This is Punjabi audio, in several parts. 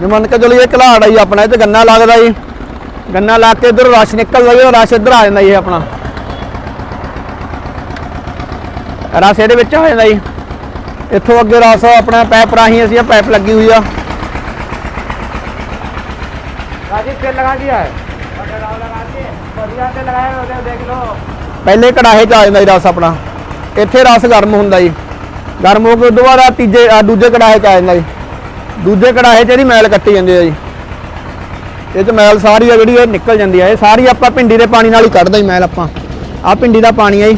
ਜੇ ਮੰਨ ਕੇ ਚਲੋ ਇਹ ਘਲਾੜ ਆ ਜੀ ਆਪਣਾ ਇਹ ਤੇ ਗੰਨਾ ਲੱਗਦਾ ਜੀ ਗੰਨਾ ਲਾ ਕੇ ਇਧਰ ਰਸ਼ ਨਿਕਲਦਾ ਜੀ ਉਹ ਰਸ਼ ਇੱਧਰ ਆ ਜਾਂਦਾ ਜੀ ਇਹ ਆਪਣਾ ਰਸ ਇਹਦੇ ਵਿੱਚ ਆ ਜਾਂਦਾ ਜੀ ਇੱਥੋਂ ਅੱਗੇ ਰਸ ਆਪਣਾ ਪੈਪ ਰਾਹੀਂ ਅਸੀਂ ਇਹ ਪਾਈਪ ਲੱਗੀ ਹੋਈ ਆ राजीव तेल लगा दिया है लगा दिए बढ़िया से लगाए उधर देख लो ਪਹਿਲੇ ਕੜਾਹੇ 'ਚ ਆ ਜਾਂਦਾ ਜੀ ਰਸ ਆਪਣਾ ਇੱਥੇ ਰਸ ਗਰਮ ਹੁੰਦਾ ਜੀ ਗਰਮ ਹੋ ਕੇ ਉਦੋਂ ਬਾਅਦ ਆਹ ਤੀਜੇ ਆਹ ਦੂਜੇ ਕੜਾਹੇ 'ਚ ਆ ਜਾਂਦਾ ਜੀ ਦੂਜੇ ਕੜਾਹੇ 'ਚ ਇਹਦੀ ਮੈਲ ਕੱਟੀ ਜਾਂਦੀ ਹੈ ਜੀ। ਇਹ 'ਚ ਮੈਲ ਸਾਰੀ ਆ ਜਿਹੜੀ, ਇਹ ਨਿਕਲ ਜਾਂਦੀ ਹੈ ਇਹ ਸਾਰੀ ਆਪਾਂ ਭਿੰਡੀ ਦੇ ਪਾਣੀ ਨਾਲ ਹੀ ਕੱਢਦਾ ਜੀ ਮੈਲ ਆਪਾਂ। ਆਹ ਭਿੰਡੀ ਦਾ ਪਾਣੀ ਹੈ ਜੀ।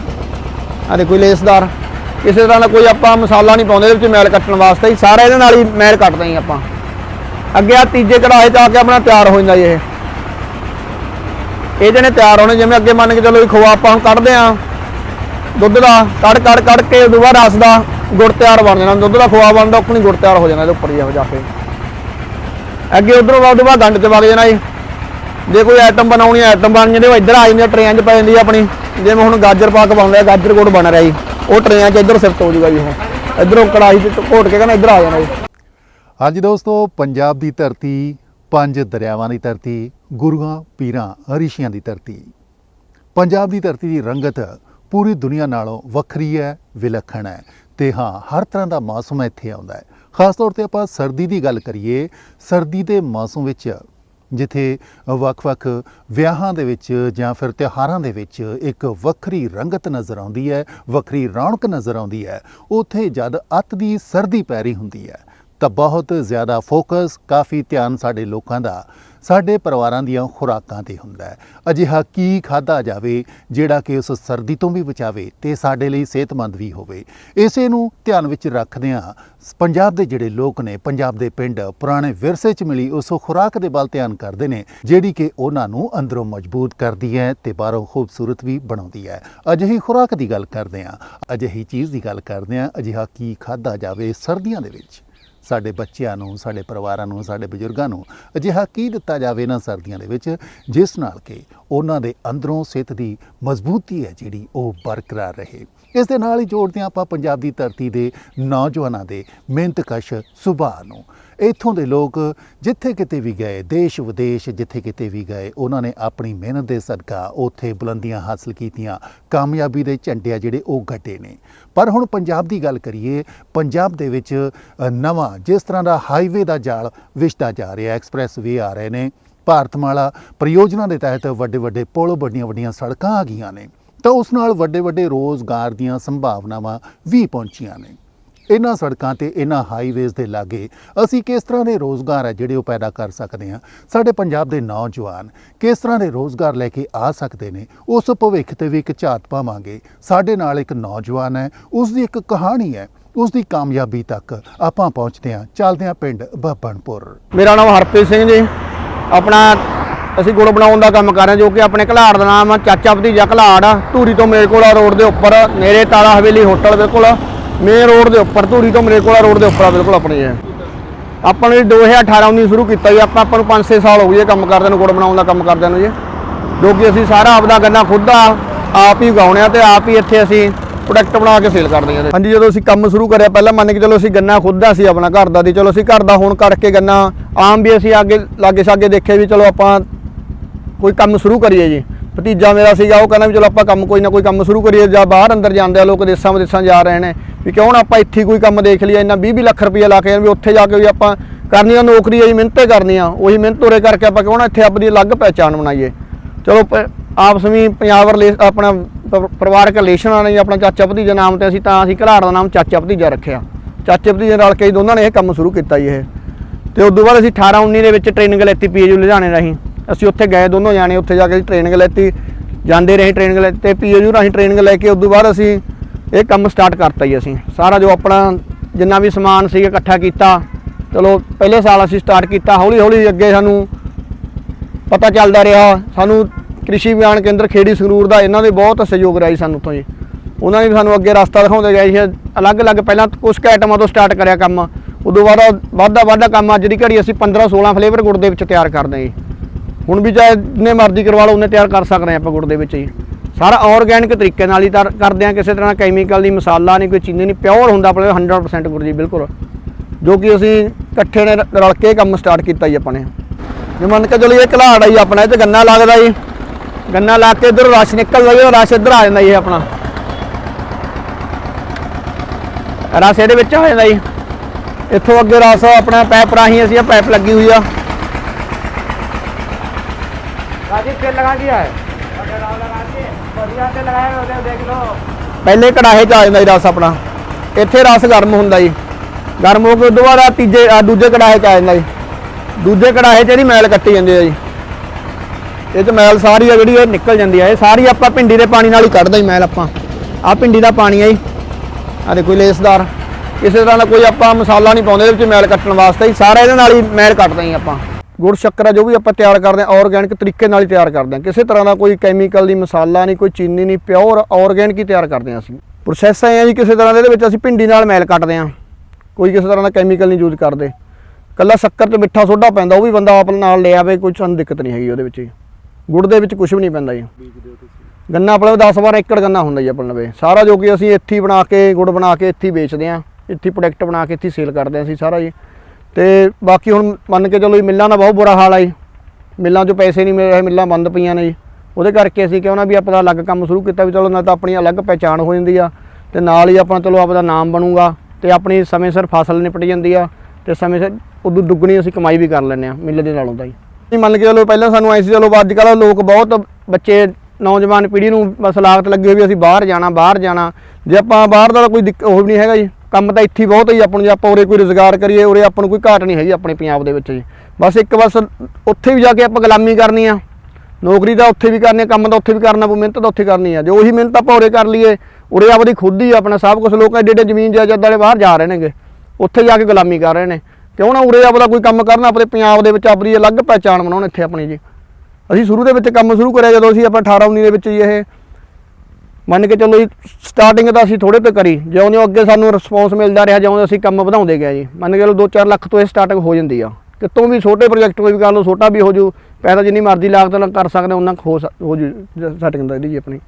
ਆਹ ਦੇਖੋ ਲੇਸਦਾਰ। ਕਿਸੇ ਤਰ੍ਹਾਂ ਦਾ ਕੋਈ ਆਪਾਂ ਮਸਾਲਾ ਨਹੀਂ ਪਾਉਂਦੇ ਇਹਦੇ ਵਿੱਚ ਮੈਲ ਕੱਟਣ ਵਾਸਤੇ ਹੀ ਸਾਰਾ ਇਹਦੇ ਨਾਲ ਹੀ ਮੈਲ ਕੱਟਦੇ ਜੀ ਆਪਾਂ। ਅੱਗੇ ਆ ਤੀਜੇ ਕੜਾਹੇ 'ਚ ਆ ਕੇ ਆਪਣਾ ਤਿਆਰ ਹੋ ਜਾਂਦਾ ਜੀ ਇਹ। ਇਹ ਜਿਹਨੇ ਤਿਆਰ ਹੋਣੇ, ਜਿਵੇਂ ਅੱਗੇ ਮੰਨ ਕੇ ਚੱਲੋ ਵੀ ਖੋਆ ਆਪਾਂ ਹੁਣ ਕੱਢਦੇ ਆ। ਦੁੱਧ ਦਾ ਕੱਢ ਕੱਢ ਕੱਢ ਕੇ ਉਦੋਂ ਬਾਅਦ ਰਸ ਦਾ ਗੁੜ ਤਿਆਰ ਬਣ ਜਾਣਾ, ਦੁੱਧ ਦਾ ਖੋਆ ਬਣਦਾ, ਉਹ ਗੁੜ ਤਿਆਰ ਹੋ ਜਾਣਾ ਇਹਦੇ ਉੱਪਰ ਜਾ ਜਾ ਕੇ ਅੱਗੇ ਉਧਰੋਂ ਬਾਅਦ ਬਾਅਦ ਗੰਡ ਚ ਵਗ ਜਾਣਾ ਜੀ। ਜੇ ਕੋਈ ਆਈਟਮ ਬਣਾਉਣੀ ਆਈਟਮ ਬਣ ਜਾਂਦੀ ਉਹ ਇੱਧਰ ਆ ਜਾਂਦੀ ਟਰੇਆਂ 'ਚ ਪੈ ਜਾਂਦੀ ਆਪਣੀ। ਜਿਵੇਂ ਹੁਣ ਗਾਜਰ ਪਾਕ ਬਣਦਾ, ਗਾਜਰ ਗੁੜ ਬਣ ਰਿਹਾ ਜੀ। ਉਹ ਟਰੇਆਂ 'ਚ ਇੱਧਰ ਸ਼ਿਫਟ ਹੋ ਜਾਊਗਾ ਜੀ ਉਹ ਇੱਧਰੋਂ ਕੜਾਹੀ 'ਚ ਘੋਟ ਕੇ ਕਹਿੰਦਾ ਇੱਧਰ ਆ ਜਾਣਾ ਜੀ। ਹਾਂਜੀ ਦੋਸਤੋ, ਪੰਜਾਬ ਦੀ ਧਰਤੀ, ਪੰਜ ਦਰਿਆਵਾਂ ਦੀ ਧਰਤੀ, ਗੁਰੂਆਂ, ਪੀਰਾਂ, ਰਿਸ਼ੀਆਂ ਦੀ ਧਰਤੀ। ਪੰਜਾਬ ਦੀ ਧਰਤੀ ਦੀ ਰੰਗਤ ਪੂਰੀ ਦੁਨੀਆ ਨਾਲੋਂ ਵੱਖਰੀ ਹੈ, ਵਿਲੱਖਣ ਹੈ। ਤੇ ਹਾਂ, ਹਰ ਤਰ੍ਹਾਂ ਦਾ ਮੌਸਮ ਇੱਥੇ ਆਉਂਦਾ ਹੈ। ਖਾਸ ਤੌਰ ਤੇ ਆਪਾਂ ਸਰਦੀ ਦੀ ਗੱਲ ਕਰੀਏ, ਸਰਦੀ ਦੇ ਮੌਸਮ ਵਿੱਚ ਜਿੱਥੇ ਵੱਖ-ਵੱਖ ਵਿਆਹਾਂ ਦੇ ਵਿੱਚ ਜਾਂ ਫਿਰ ਤਿਉਹਾਰਾਂ ਦੇ ਵਿੱਚ ਇੱਕ ਵੱਖਰੀ ਰੰਗਤ ਨਜ਼ਰ ਆਉਂਦੀ ਹੈ, ਵੱਖਰੀ ਰੌਣਕ ਨਜ਼ਰ ਆਉਂਦੀ ਹੈ, ਉੱਥੇ ਜਦ ਅੱਤ ਦੀ ਸਰਦੀ ਪੈ ਰਹੀ ਹੁੰਦੀ ਹੈ, ਤਾਂ ਬਹੁਤ ਜ਼ਿਆਦਾ ਫੋਕਸ, ਕਾਫੀ ਧਿਆਨ ਸਾਡੇ ਲੋਕਾਂ ਦਾ ਸਾਡੇ ਪਰਿਵਾਰਾਂ ਦੀਆਂ ਖੁਰਾਕਾਂ ਤੇ ਹੁੰਦਾ ਹੈ। ਅਜਿਹਾ ਕੀ ਖਾਦਾ ਜਾਵੇ, ਜਿਹੜਾ ਕਿ ਉਸ ਸਰਦੀ ਤੋਂ ਵੀ ਬਚਾਵੇ ਤੇ ਸਾਡੇ ਲਈ ਸਿਹਤਮੰਦ ਵੀ ਹੋਵੇ। ਇਸੇ ਨੂੰ ਧਿਆਨ ਵਿੱਚ ਰੱਖਦਿਆਂ ਪੰਜਾਬ ਦੇ ਜਿਹੜੇ ਲੋਕ ਨੇ, ਪੰਜਾਬ ਦੇ ਪਿੰਡ ਪੁਰਾਣੇ ਵਿਰਸੇ 'ਚ ਮਿਲੀ ਉਸ ਖੁਰਾਕ ਦੇ ਵੱਲ ਧਿਆਨ ਕਰਦੇ ਨੇ, ਜਿਹੜੀ ਕਿ ਉਹਨਾਂ ਨੂੰ ਅੰਦਰੋਂ ਮਜ਼ਬੂਤ ਕਰਦੀ ਹੈ ਤੇ ਬਾਹਰੋਂ ਖੂਬਸੂਰਤ ਵੀ ਬਣਾਉਂਦੀ ਹੈ। ਅਜਿਹੀ ਖੁਰਾਕ ਦੀ ਗੱਲ ਕਰਦੇ ਹਾਂ। ਅਜਿਹੀ ਚੀਜ਼ ਦੀ ਗੱਲ ਕਰਦੇ ਹਾਂ। ਅਜਿਹਾ ਕੀ ਖਾਦਾ ਜਾਵੇ ਸਰਦੀਆਂ ਦੇ ਵਿੱਚ? ਸਾਡੇ ਬੱਚਿਆਂ ਨੂੰ, ਸਾਡੇ ਪਰਿਵਾਰਾਂ ਨੂੰ, ਸਾਡੇ ਬਜ਼ੁਰਗਾਂ ਨੂੰ ਅਜਿਹਾ ਕੀ ਦਿੱਤਾ ਜਾਵੇ ਇਹਨਾਂ ਸਰਦੀਆਂ ਦੇ ਵਿੱਚ, ਜਿਸ ਨਾਲ ਕਿ ਉਹਨਾਂ ਦੇ ਅੰਦਰੋਂ ਸਿਹਤ ਦੀ ਮਜ਼ਬੂਤੀ ਹੈ ਜਿਹੜੀ ਉਹ ਬਰਕਰਾਰ ਰਹੇ। ਇਸ ਦੇ ਨਾਲ ਹੀ ਜੋੜਦੇ ਹਾਂ ਆਪਾਂ ਪੰਜਾਬ ਦੀ ਧਰਤੀ ਦੇ ਨੌਜਵਾਨਾਂ ਦੇ ਮਿਹਨਤਕਸ਼ ਸੁਭਾਅ ਨੂੰ। ਇੱਥੋਂ ਦੇ ਲੋਕ ਜਿੱਥੇ ਕਿਤੇ ਵੀ ਗਏ, ਦੇਸ਼ ਵਿਦੇਸ਼ ਜਿੱਥੇ ਕਿਤੇ ਵੀ ਗਏ, ਉਹਨਾਂ ਨੇ ਆਪਣੀ ਮਿਹਨਤ ਦੇ ਸਦਕਾ ਉੱਥੇ ਬੁਲੰਦੀਆਂ ਹਾਸਲ ਕੀਤੀਆਂ, ਕਾਮਯਾਬੀ ਦੇ ਝੰਡੇ ਆ ਜਿਹੜੇ ਉਹ ਗੱਡੇ ਨੇ। ਪਰ ਹੁਣ ਪੰਜਾਬ ਦੀ ਗੱਲ ਕਰੀਏ, ਪੰਜਾਬ ਦੇ ਵਿੱਚ ਨਵਾਂ ਜਿਸ ਤਰ੍ਹਾਂ ਦਾ ਹਾਈਵੇ ਦਾ ਜਾਲ ਵਿਛਦਾ ਜਾ ਰਿਹਾ, ਐਕਸਪ੍ਰੈਸ ਵੇ ਆ ਰਹੇ ਨੇ, ਭਾਰਤਮਾਲਾ ਪਰਿਯੋਜਨਾ ਦੇ ਤਹਿਤ ਵੱਡੇ ਵੱਡੇ ਪੁਲ ਵੱਡੀਆਂ ਵੱਡੀਆਂ ਸੜਕਾਂ ਆ ਗਈਆਂ ਨੇ। ਤਾਂ ਉਸ ਨਾਲ ਵੱਡੇ ਵੱਡੇ ਰੋਜ਼ਗਾਰ ਦੀਆਂ ਸੰਭਾਵਨਾਵਾਂ ਵੀ ਪਹੁੰਚੀਆਂ ਨੇ। ਇਹਨਾਂ ਸੜਕਾਂ ਤੇ ਇਹਨਾਂ ਹਾਈਵੇਜ਼ ਦੇ ਲਾਗੇ ਅਸੀਂ ਕਿਸ ਤਰ੍ਹਾਂ ਦੇ ਰੋਜ਼ਗਾਰ ਹੈ ਜਿਹੜੇ ਉਹ ਪੈਦਾ ਕਰ ਸਕਦੇ ਹਾਂ? ਸਾਡੇ ਪੰਜਾਬ ਦੇ ਨੌਜਵਾਨ ਕਿਸ ਤਰ੍ਹਾਂ ਦੇ ਰੋਜ਼ਗਾਰ ਲੈ ਕੇ ਆ ਸਕਦੇ ਨੇ? ਉਸ ਭਵਿੱਖ ਤੇ ਵੀ ਇੱਕ ਝਾਤ ਪਾਵਾਂਗੇ। ਸਾਡੇ ਨਾਲ ਇੱਕ ਨੌਜਵਾਨ ਹੈ, ਉਸ ਦੀ ਇੱਕ ਕਹਾਣੀ ਹੈ, ਉਸ ਦੀ ਕਾਮਯਾਬੀ ਤੱਕ ਆਪਾਂ ਪਹੁੰਚਦੇ ਹਾਂ। ਚੱਲਦੇ ਹਾਂ ਪਿੰਡ ਬੱਬਣਪੁਰ ਮੇਰਾ ਨਾਮ ਹਰਪ੍ਰੀਤ ਸਿੰਘ ਜੀ। ਆਪਣਾ ਅਸੀਂ ਗੁੜ ਬਣਾਉਣ ਦਾ ਕੰਮ ਕਰ ਰਹੇ ਹਾਂ, ਜੋ ਕਿ ਆਪਣੇ ਘਲਾੜ ਦਾ ਨਾਮ ਆ, ਚਾਚਾ ਭਤੀਜਾ ਘਲਾੜ ਆ, ਧੂਰੀ ਤੋਂ ਮੇਰਕੋਲਾ ਰੋਡ ਦੇ ਉੱਪਰ, ਨੇੜੇ ਤਾਰਾ ਹਵੇਲੀ ਹੋਟਲ ਬਿਲਕੁਲ ਮੇਨ ਰੋਡ ਦੇ ਉੱਪਰ, ਧੂਰੀ ਤੋਂ ਮੇਰਕੋਲਾ ਰੋਡ ਦੇ ਉੱਪਰ ਆ, ਬਿਲਕੁਲ ਆਪਣੇ ਹੈ ਆਪਾਂ ਨੇ 2018 19 ਸ਼ੁਰੂ ਕੀਤਾ ਜੀ, ਆਪਾਂ ਆਪਾਂ ਨੂੰ 5-6 ਸਾਲ ਹੋ ਗਏ ਕੰਮ ਕਰਦਿਆਂ ਨੂੰ, ਗੁੜ ਬਣਾਉਣ ਦਾ ਕੰਮ ਕਰਦਿਆਂ ਨੂੰ ਜੀ। ਜੋ ਕਿ ਅਸੀਂ ਸਾਰਾ ਆਪਦਾ ਗੰਨਾ ਖੁਦ ਆ ਆਪ ਹੀ ਉਗਾਉਣੇ ਆ ਤੇ ਆਪ ਹੀ ਇੱਥੇ ਅਸੀਂ ਪ੍ਰੋਡਕਟ ਬਣਾ ਕੇ ਸੇਲ ਕਰਦੇ ਹਾਂ ਹਾਂਜੀ, ਜਦੋਂ ਅਸੀਂ ਕੰਮ ਸ਼ੁਰੂ ਕਰਿਆ, ਪਹਿਲਾਂ ਮੰਨ ਕੇ ਚਲੋ ਅਸੀਂ ਗੰਨਾ ਖੁਦ ਦਾ ਸੀ, ਆਪਣਾ ਘਰ ਦਾ ਦੀ, ਚਲੋ ਅਸੀਂ ਘਰ ਦਾ ਹੁਣ ਕਰਕੇ ਗੰਨਾ ਆਮ ਵੀ ਅਸੀਂ ਅੱਗੇ ਲਾਗੇ ਛਾਗੇ ਦੇਖਿਆ ਵੀ, ਚਲੋ ਆਪਾਂ ਕੋਈ ਕੰਮ ਸ਼ੁਰੂ ਕਰੀਏ ਜੀ। ਭਤੀਜਾ ਮੇਰਾ ਸੀਗਾ, ਉਹ ਕਹਿੰਦਾ ਵੀ ਚਲੋ ਆਪਾਂ ਕੰਮ ਕੋਈ ਨਾ ਕੋਈ ਕੰਮ ਸ਼ੁਰੂ ਕਰੀਏ, ਜਾਂ ਬਾਹਰ ਅੰਦਰ ਜਾਂਦੇ ਆ, ਲੋਕ ਦੇਸਾਂ ਵਿਦੇਸਾਂ ਜਾ ਰਹੇ ਨੇ, ਵੀ ਕਿਉਂ ਨਾ ਆਪਾਂ ਇੱਥੇ ਕੋਈ ਕੰਮ ਦੇਖ ਲਈਏ, ਇੰਨਾ 20 20 ਲੱਖ ਰੁਪਏ ਲਾ ਕੇ ਵੀ ਉੱਥੇ ਜਾ ਕੇ ਵੀ ਆਪਾਂ ਕਰਨੀ ਆ ਨੌਕਰੀ ਆ ਜੀ ਮਿਹਨਤੇ ਕਰਨੀ ਆ, ਉਹੀ ਮਿਹਨਤ ਉਰੇ ਕਰਕੇ ਆਪਾਂ ਕਿਉਂ ਨਾ ਇੱਥੇ ਆਪਣੀ ਅਲੱਗ ਪਹਿਚਾਣ ਬਣਾਈਏ। ਚਲੋ ਪ- ਆਪਸ ਵਿੱਚ ਪੰਜਾਬ ਰਿਲੇ, ਆਪਣਾ ਪਰਿਵਾਰਕ ਰਿਲੇਸ਼ਨ ਨੇ ਜੀ, ਆਪਣਾ ਚਾਚਾ ਭਤੀਜਾ ਨਾਮ ਤੇ ਅਸੀਂ ਤਾਂ ਅਸੀਂ ਘਲਾੜ ਦਾ ਨਾਮ ਚਾਚਾ ਭਤੀਜਾ ਰੱਖਿਆ। ਚਾਚੇ ਭਤੀਜੇ ਨਾਲ ਕੇ ਦੋਨਾਂ ਨੇ ਇਹ ਕੰਮ ਸ਼ੁਰੂ ਕੀਤਾ ਜੀ ਇਹ। ਤੇ ਉਦੋਂ ਬਾਅਦ ਅਸੀਂ 18 19 ਦੇ ਵਿੱਚ ਟ੍ਰੇਨਿੰਗ ਲੈਤੀ ਪੀਏਯੂ ਲੁਧਿਆਣੇ ਰਾਹੀਂ। ਅਸੀਂ ਉੱਥੇ ਗਏ, ਦੋਨੋਂ ਜਾਣੇ ਉੱਥੇ ਜਾ ਕੇ ਅਸੀਂ ਟ੍ਰੇਨਿੰਗ ਲੈਤੀ। ਜਾਂਦੇ ਰਹੇ ਟ੍ਰੇਨਿੰਗ ਲੈ, ਤੇ ਪੀਏਯੂ ਰਾਹੀਂ ਟ੍ਰੇਨਿੰਗ ਲੈ ਕੇ ਉਦੋਂ ਬਾਅਦ ਅਸੀਂ ਇਹ ਕੰਮ ਸਟਾਰਟ ਕਰਤਾ ਜੀ ਅਸੀਂ। ਸਾਰਾ ਜੋ ਆਪਣਾ ਜਿੰਨਾ ਵੀ ਸਮਾਨ ਸੀ ਇਕੱਠਾ ਕੀਤਾ। ਚਲੋ, ਪਹਿਲੇ ਸਾਲ ਅਸੀਂ ਸਟਾਰਟ ਕੀਤਾ ਹੌਲੀ ਹੌਲੀ ਅੱਗੇ ਸਾਨੂੰ ਪਤਾ ਚੱਲਦਾ ਰਿਹਾ। ਸਾਨੂੰ ਕ੍ਰਿਸ਼ੀ ਵਿਗਿਆਨ ਕੇਂਦਰ, ਖੇੜੀ ਸੰਗਰੂਰ ਦਾ ਇਹਨਾਂ ਦੇ ਬਹੁਤ ਸਹਿਯੋਗ ਰਿਹਾ ਸਾਨੂੰ ਉੱਥੋਂ ਜੀ। ਉਹਨਾਂ ਨੇ ਵੀ ਸਾਨੂੰ ਅੱਗੇ ਰਸਤਾ ਦਿਖਾਉਂਦੇ ਗਏ ਸੀ ਅਲੱਗ-ਅਲੱਗ ਪਹਿਲਾਂ ਕੁਝ ਕੁ ਆਈਟਮਾਂ ਤੋਂ ਸਟਾਰਟ ਕਰਿਆ ਕੰਮ। ਉਦੋਂ ਬਾਅਦ ਵਾਧਾ ਵਾਧਾ ਕੰਮ ਅੱਜ ਦੀ ਘੜੀ ਅਸੀਂ 15-16 ਫਲੇਵਰ ਗੁੜ ਦੇ ਵਿੱਚ ਤਿਆਰ ਕਰਦੇ ਹਾਂ ਜੀ। ਹੁਣ ਵੀ ਚਾਹੇ ਜਿੰਨੇ ਮਰਜ਼ੀ ਕਰਵਾ ਲਓ, ਉਹਨੇ ਤਿਆਰ ਕਰ ਸਕਦੇ ਹਾਂ ਆਪਾਂ ਗੁੜ ਦੇ ਵਿੱਚ ਜੀ ਸਾਰਾ ਆਰਗੈਨਿਕ ਤਰੀਕੇ ਨਾਲ ਹੀ ਤਿਆਰ ਕਰਦੇ ਹਾਂ, ਕਿਸੇ ਤਰ੍ਹਾਂ ਕੈਮੀਕਲ ਦੀ ਮਸਾਲਾ ਨਹੀਂ, ਕੋਈ ਚੀਨੀ ਨਹੀਂ ਪਿਓਰ ਹੁੰਦਾ ਆਪਣੇ 100% ਗੁੜ ਜੀ, ਬਿਲਕੁਲ। ਜੋ ਕਿ ਅਸੀਂ ਇਕੱਠੇ ਨੇ ਰਲ ਕੇ ਕੰਮ ਸਟਾਰਟ ਕੀਤਾ ਜੀ ਆਪਾਂ ਨੇ। ਜੇ ਮੰਨ ਕੇ ਚਲੋ ਇਹ ਘਲਾੜ ਆ ਜੀ ਆਪਣਾ, ਇਹ 'ਚ ਗੰਨਾ ਲੱਗਦਾ ਜੀ। ਗੰਨਾ ਲਾ ਕੇ ਇਧਰ ਰਸ਼ ਨਿਕਲਦਾ ਜੀ ਰਸ਼ ਇੱਧਰ ਆ ਜਾਂਦਾ ਜੀ ਇਹ ਆਪਣਾ। ਰਸ ਇਹਦੇ ਵਿੱਚ ਆ ਜਾਂਦਾ ਜੀ। ਇੱਥੋਂ ਅੱਗੇ ਰਸ ਆਪਣਾ ਪੈਪ ਰਾਹੀਂ ਅਸੀਂ ਇਹ ਪਾਈਪ ਲੱਗੀ ਹੋਈ ਆ। राजीव तेल लगा दिया है लगा दिए बढ़िया तेल लगाए उधर देख लो ਪਹਿਲੇ ਕੜਾਹੇ 'ਚ ਆ ਜਾਂਦਾ ਜੀ ਰਸ ਆਪਣਾ ਇੱਥੇ ਰਸ ਗਰਮ ਹੁੰਦਾ ਜੀ ਗਰਮ ਹੋ ਕੇ ਉਦੋਂ ਬਾਅਦ ਆਹ ਤੀਜੇ ਆਹ ਦੂਜੇ ਕੜਾਹੇ 'ਚ ਆ ਜਾਂਦਾ ਜੀ ਦੂਜੇ ਕੜਾਹੇ 'ਚ ਇਹਦੀ ਮੈਲ ਕੱਟੀ ਜਾਂਦੀ ਹੈ ਜੀ ਇਹ 'ਚ ਮੈਲ ਸਾਰੀ ਆ ਜਿਹੜੀ ਉਹ ਨਿਕਲ ਜਾਂਦੀ ਹੈ ਇਹ ਸਾਰੀ ਆਪਾਂ ਭਿੰਡੀ ਦੇ ਪਾਣੀ ਨਾਲ ਹੀ ਕੱਢਦਾ ਜੀ ਮੈਲ ਆਪਾਂ ਆਹ ਭਿੰਡੀ ਦਾ ਪਾਣੀ ਹੈ ਜੀ ਆਹ ਦੇਖੋ ਜੀ ਲੇਸਦਾਰ ਕਿਸੇ ਤਰ੍ਹਾਂ ਦਾ ਕੋਈ ਆਪਾਂ ਮਸਾਲਾ ਨਹੀਂ ਪਾਉਂਦੇ ਇਹਦੇ ਵਿੱਚ ਮੈਲ ਕੱਟਣ ਵਾਸਤੇ ਹੀ ਸਾਰਾ ਇਹਦੇ ਨਾਲ ਹੀ ਮੈਲ ਕੱਟਦੇ ਜੀ ਆਪਾਂ ਗੁੜ ਸ਼ੱਕਰ ਆ, ਜੋ ਵੀ ਆਪਾਂ ਤਿਆਰ ਕਰਦੇ ਹਾਂ ਆਰਗੈਨਿਕ ਤਰੀਕੇ ਨਾਲ ਹੀ ਤਿਆਰ ਕਰਦੇ ਹਾਂ। ਕਿਸੇ ਤਰ੍ਹਾਂ ਦਾ ਕੋਈ ਕੈਮੀਕਲ ਨਹੀਂ, ਮਸਾਲਾ ਨਹੀਂ, ਕੋਈ ਚੀਨੀ ਨਹੀਂ ਪਿਓਰ ਆਰਗੈਨਿਕ ਹੀ ਤਿਆਰ ਕਰਦੇ ਹਾਂ ਅਸੀਂ। ਪ੍ਰੋਸੈਸ ਐ ਹੈ ਜੀ, ਕਿਸੇ ਤਰ੍ਹਾਂ ਦੇ, ਇਹਦੇ ਵਿੱਚ ਅਸੀਂ ਭਿੰਡੀ ਨਾਲ ਮੈਲ ਕੱਟਦੇ ਹਾਂ। ਕੋਈ ਕਿਸੇ ਤਰ੍ਹਾਂ ਦਾ ਕੈਮੀਕਲ ਨਹੀਂ ਯੂਜ਼ ਕਰਦੇ। ਕੱਲਾ ਸ਼ੱਕਰ ਤੇ ਮਿੱਠਾ ਸੋਡਾ ਪੈਂਦਾ, ਉਹ ਵੀ ਬੰਦਾ ਆਪਣੇ ਨਾਲ ਲੈ ਆਵੇ, ਕੋਈ ਸਾਨੂੰ ਦਿੱਕਤ ਨਹੀਂ ਹੈਗੀ ਉਹਦੇ ਵਿੱਚ ਜੀ। ਗੁੜ ਦੇ ਵਿੱਚ ਕੁਝ ਵੀ ਨਹੀਂ ਪੈਂਦਾ ਜੀ। ਗੰਨਾ ਆਪਣੇ 10 ਵਾਰ ਏਕੜ ਗੰਨਾ ਹੁੰਦਾ ਜੀ ਆਪਣੇ ਲਵੇ ਸਾਰਾ ਜੋ ਕਿ ਅਸੀਂ ਇੱਥੇ ਹੀ ਬਣਾ ਕੇ, ਗੁੜ ਬਣਾ ਕੇ ਇੱਥੇ ਹੀ ਵੇਚਦੇ ਹਾਂ। ਇੱਥੇ ਪ੍ਰੋਡਕਟ ਬਣਾ ਕੇ ਇੱਥੇ ਸੇਲ ਕਰਦੇ ਹਾਂ ਅਸੀਂ ਸਾਰਾ ਜੀ। ਤੇ ਬਾਕੀ ਹੁਣ ਮੰਨ ਕੇ ਚਲੋ ਜੀ, ਮਿੱਲਾਂ ਦਾ ਬਹੁਤ ਬੁਰਾ ਹਾਲ ਆ ਜੀ। ਮਿੱਲਾਂ 'ਚੋਂ ਪੈਸੇ ਨਹੀਂ ਮਿਲ ਰਹੇ ਮਿੱਲਾਂ ਬੰਦ ਪਈਆਂ ਨੇ ਜੀ। ਉਹਦੇ ਕਰਕੇ ਅਸੀਂ ਕਿਉਂ ਨਾ ਵੀ ਆਪਣਾ ਅਲੱਗ ਕੰਮ ਸ਼ੁਰੂ ਕੀਤਾ ਵੀ ਚਲੋ ਨਾ ਤਾਂ ਆਪਣੀ ਅਲੱਗ ਪਹਿਚਾਣ ਹੋ ਜਾਂਦੀ ਆ ਤੇ ਨਾਲ ਹੀ ਆਪਣਾ ਚਲੋ ਆਪਦਾ ਨਾਮ ਬਣੂਗਾ ਤੇ ਆਪਣੀ ਸਮੇਂ ਸਿਰ ਫਸਲ ਨਿਪਟ ਜਾਂਦੀ ਆ ਤੇ ਸਮੇਂ ਸਿਰ ਉਦੋਂ ਦੁੱਗਣੀ ਅਸੀਂ ਕਮਾਈ ਵੀ ਕਰ ਲੈਂਦੇ ਆ ਮਿੱਲ ਦੇ ਨਾਲੋਂ ਤਾਂ ਜੀ। ਨਹੀਂ, ਮੰਨ ਕੇ ਚਲੋ ਪਹਿਲਾਂ ਸਾਨੂੰ ਐਂ ਸੀ, ਚਲੋ ਅੱਜ ਕੱਲ੍ਹ ਲੋਕ ਬਹੁਤ ਬੱਚੇ, ਨੌਜਵਾਨ ਪੀੜ੍ਹੀ ਨੂੰ ਬਸ ਲਾਗਤ ਲੱਗੀ ਹੋਈ ਵੀ ਅਸੀਂ ਬਾਹਰ ਜਾਣਾ ਬਾਹਰ ਜਾਣਾ। ਜੇ ਆਪਾਂ ਬਾਹਰ ਦਾ ਤਾਂ ਕੋਈ ਦਿੱਕ- ਉਹ ਵੀ ਨਹੀਂ ਹੈਗਾ ਜੀ। ਕੰਮ ਤਾਂ ਇੱਥੇ ਬਹੁਤ ਹੀ ਜੀ ਆਪਾਂ ਨੂੰ ਜੇ, ਆਪਾਂ ਉਰੇ ਕੋਈ ਰੋਜ਼ਗਾਰ ਕਰੀਏ, ਉਰੇ ਆਪਾਂ ਨੂੰ ਕੋਈ ਘਾਟ ਨਹੀਂ ਹੈਗੀ ਆਪਣੇ ਪੰਜਾਬ ਦੇ ਵਿੱਚ ਜੀ। ਬਸ ਇੱਕ ਬਸ ਉੱਥੇ ਵੀ ਜਾ ਕੇ ਆਪਾਂ ਗੁਲਾਮੀ ਕਰਨੀ ਆ। ਨੌਕਰੀ ਤਾਂ ਉੱਥੇ ਵੀ ਕਰਨੀ ਆ, ਕੰਮ ਤਾਂ ਉੱਥੇ ਵੀ ਕਰਨਾ ਪਊ ਮਿਹਨਤ ਤਾਂ ਉੱਥੇ ਕਰਨੀ ਆ। ਜੇ ਉਹੀ ਮਿਹਨਤ ਆਪਾਂ ਉਰੇ ਕਰ ਲਈਏ, ਉਰੇ ਆਪਦੀ ਖੁਦ ਹੀ ਆਪਣਾ ਸਭ ਕੁਝ ਲੋਕ ਐਡੇ ਐਡੇ ਜ਼ਮੀਨ ਜਾਇਦਾਦ ਵਾਲੇ ਬਾਹਰ ਜਾ ਰਹੇ ਨੇਗੇ। ਉੱਥੇ ਜਾ ਕੇ ਗੁਲਾਮੀ ਕਰ ਰਹੇ ਨੇ। ਕਿਉਂ ਨਾ ਉਰੇ ਆਪਦਾ ਕੋਈ ਕੰਮ ਕਰਨਾ, ਆਪਣੇ ਪੰਜਾਬ ਦੇ ਵਿੱਚ ਆਪਣੀ ਅਲੱਗ ਪਹਿਚਾਣ ਬਣਾਉਣ ਇੱਥੇ ਆਪਣੀ ਜੀ। ਅਸੀਂ ਸ਼ੁਰੂ ਦੇ ਵਿੱਚ ਕੰਮ ਸ਼ੁਰੂ ਕਰਿਆ ਜਦੋਂ ਅਸੀਂ ਆਪਾਂ 18 19 ਦੇ ਵਿੱਚ ਜੀ ਇਹ ਮੰਨ ਕੇ ਚੱਲੋ ਜੀ ਸਟਾਰਟਿੰਗ ਤਾਂ ਅਸੀਂ ਥੋੜੇ ਤੋਂ ਕਰੀ, ਜਿਉਂ-ਜਿਉਂ ਅੱਗੇ ਸਾਨੂੰ ਰਿਸਪੌਂਸ ਮਿਲਦਾ ਰਿਹਾ ਜਿਉਂ ਅਸੀਂ ਕੰਮ ਵਧਾਉਂਦੇ ਗਏ ਜੀ। ਮੰਨ ਕੇ ਚੱਲੋ 2-4 ਲੱਖ ਤੋਂ ਇਹ ਸਟਾਰਟਿੰਗ ਹੋ ਜਾਂਦੀ ਆ। ਕਿਤੋਂ ਵੀ ਛੋਟੇ ਪ੍ਰੋਜੈਕਟ ਕੋਈ ਵੀ ਕਰ ਲਓ, ਛੋਟਾ ਵੀ ਹੋ ਜੂ, ਪੈਸਾ ਜਿੰਨੀ ਮਰਜ਼ੀ ਲਾਗਤ ਨਾਲ ਕਰ ਸਕਦੇ ਉਹਨਾਂ ਹੋ ਸਕ- ਹੋ ਜੂ ਸੈਟਿੰਗ ਦਾ ਇਹਦੀ ਜੀ ਆਪਣੀ।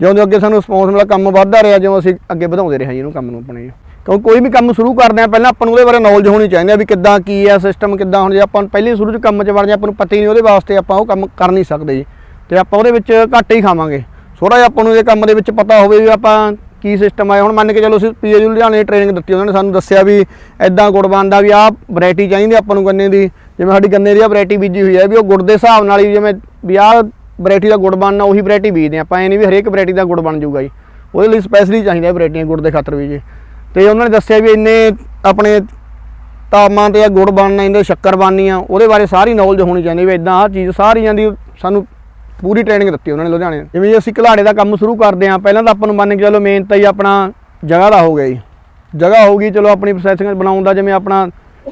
ਜਿਉਂ-ਜਿਉਂ ਅੱਗੇ ਸਾਨੂੰ ਰਿਸਪੌਂਸ ਮਿਲਦਾ ਕੰਮ ਵੱਧਦਾ ਰਿਹਾ, ਜਿਉਂ ਅਸੀਂ ਅੱਗੇ ਵਧਾਉਂਦੇ ਰਹੇ ਜੀ ਇਹਨੂੰ ਕੰਮ ਨੂੰ ਆਪਣੇ। ਕਿਉਂਕਿ ਕੋਈ ਵੀ ਕੰਮ ਸ਼ੁਰੂ ਕਰਦੇ ਆ, ਪਹਿਲਾਂ ਆਪਾਂ ਨੂੰ ਉਹਦੇ ਬਾਰੇ ਨੌਲੇਜ ਹੋਣੀ ਚਾਹੀਦੀ ਆ ਵੀ ਕਿੱਦਾਂ, ਕੀ ਆ ਸਿਸਟਮ ਕਿੱਦਾਂ ਹੁਣ ਜੇ ਆਪਾਂ ਨੂੰ ਪਹਿਲੇ ਸ਼ੁਰੂ 'ਚ ਕੰਮ 'ਚ ਵੜ ਜਾ ਆਪਾਂ ਨੂੰ ਪਤਾ ਹੀ ਨਹੀਂ ਉਹਦੇ ਵਾਸਤੇ ਆਪਾਂ ਉਹ ਕੰਮ ਕਰ ਨਹੀਂ ਸਕਦੇ ਜੀ। ਤੇ ਆਪਾਂ ਉਹਦੇ ਵਿੱਚ ਘੱਟ ਹੀ ਖਾਵਾਂਗੇ। ਥੋੜਾ ਜਿਹਾ ਆਪਾਂ ਨੂੰ ਇਹ ਕੰਮ ਦੇ ਵਿੱਚ ਪਤਾ ਹੋਵੇ ਵੀ ਆਪਾਂ ਕੀ ਸਿਸਟਮ ਆਇਆ ਹੁਣ ਮੰਨ ਕੇ ਚਲੋ ਅਸੀਂ ਪੀਏ ਲੁਧਿਆਣੇ ਟ੍ਰੇਨਿੰਗ ਦਿੱਤੀ, ਉਹਨਾਂ ਨੇ ਸਾਨੂੰ ਦੱਸਿਆ ਵੀ ਐਦਾਂ ਗੁੜ ਬਣਦਾ ਵੀ ਆਹ ਵੈਰਾਈਟੀ ਚਾਹੀਦੀ ਆਪਾਂ ਨੂੰ ਗੰਨੇ ਦੀ। ਜਿਵੇਂ ਸਾਡੀ ਗੰਨੇ ਦੀ ਆ ਵੈਰਾਈਟੀ ਬੀਜੀ ਹੋਈ ਹੈ ਵੀ ਉਹ ਗੁੜ ਦੇ ਹਿਸਾਬ ਨਾਲ ਹੀ ਜਿਵੇਂ ਵੀ ਆਹ ਵੈਰਾਈਟੀ ਦਾ ਗੁੜ ਬਣਨਾ ਉਹੀ ਵੈਰਾਈਟੀ ਬੀਜਦੇ ਆਪਾਂ ਐ ਨਹੀਂ ਵੀ ਹਰੇਕ ਵੈਰਾਈਟੀ ਦਾ ਗੁੜ ਬਣ ਜਾਊਗਾ ਜੀ। ਉਹਦੇ ਲਈ ਸਪੈਸ਼ਲੀ ਚਾਹੀਦਾ ਵੈਰਾਈਟੀਆਂ ਗੁੜ ਦੇ ਖਾਤਰ ਵੀ ਜੀ। ਤੇ ਉਹਨਾਂ ਨੇ ਦੱਸਿਆ ਵੀ ਇੰਨੇ ਆਪਣੇ ਤਾਪਮਾਨ ਤੇ ਆ ਗੁੜ ਬਣਨਾ ਇਹਦੇ ਸ਼ੱਕਰ ਬਣਨੀ ਆ ਉਹਦੇ ਬਾਰੇ ਸਾਰੀ ਨੌਲੇਜ ਹੋਣੀ ਚਾਹੀਦੀ ਵੀ ਇਦਾਂ ਆਹ ਚੀਜ਼ ਸਾਰੀਆਂ ਦੀ ਸਾਨੂੰ ਪੂਰੀ ਟ੍ਰੇਨਿੰਗ ਦਿੱਤੀ ਉਹਨਾਂ ਨੇ ਲੁਧਿਆਣੇ ਜਿਵੇਂ ਜੀ ਅਸੀਂ ਘਲਾੜੇ ਦਾ ਕੰਮ ਸ਼ੁਰੂ ਕਰਦੇ ਆ ਪਹਿਲਾਂ ਤਾਂ ਆਪਾਂ ਨੂੰ ਮੰਨ ਕੇ ਚਲੋ ਮੇਨ ਤਾਂ ਹੀ ਆਪਣਾ ਜਗ੍ਹਾ ਦਾ ਹੋ ਗਿਆ ਜੀ। ਜਗ੍ਹਾ ਹੋਊਗੀ ਚਲੋ ਆਪਣੀ ਪ੍ਰੋਸੈਸਿੰਗ ਬਣਾਉਣ ਦਾ ਜਿਵੇਂ ਆਪਣਾ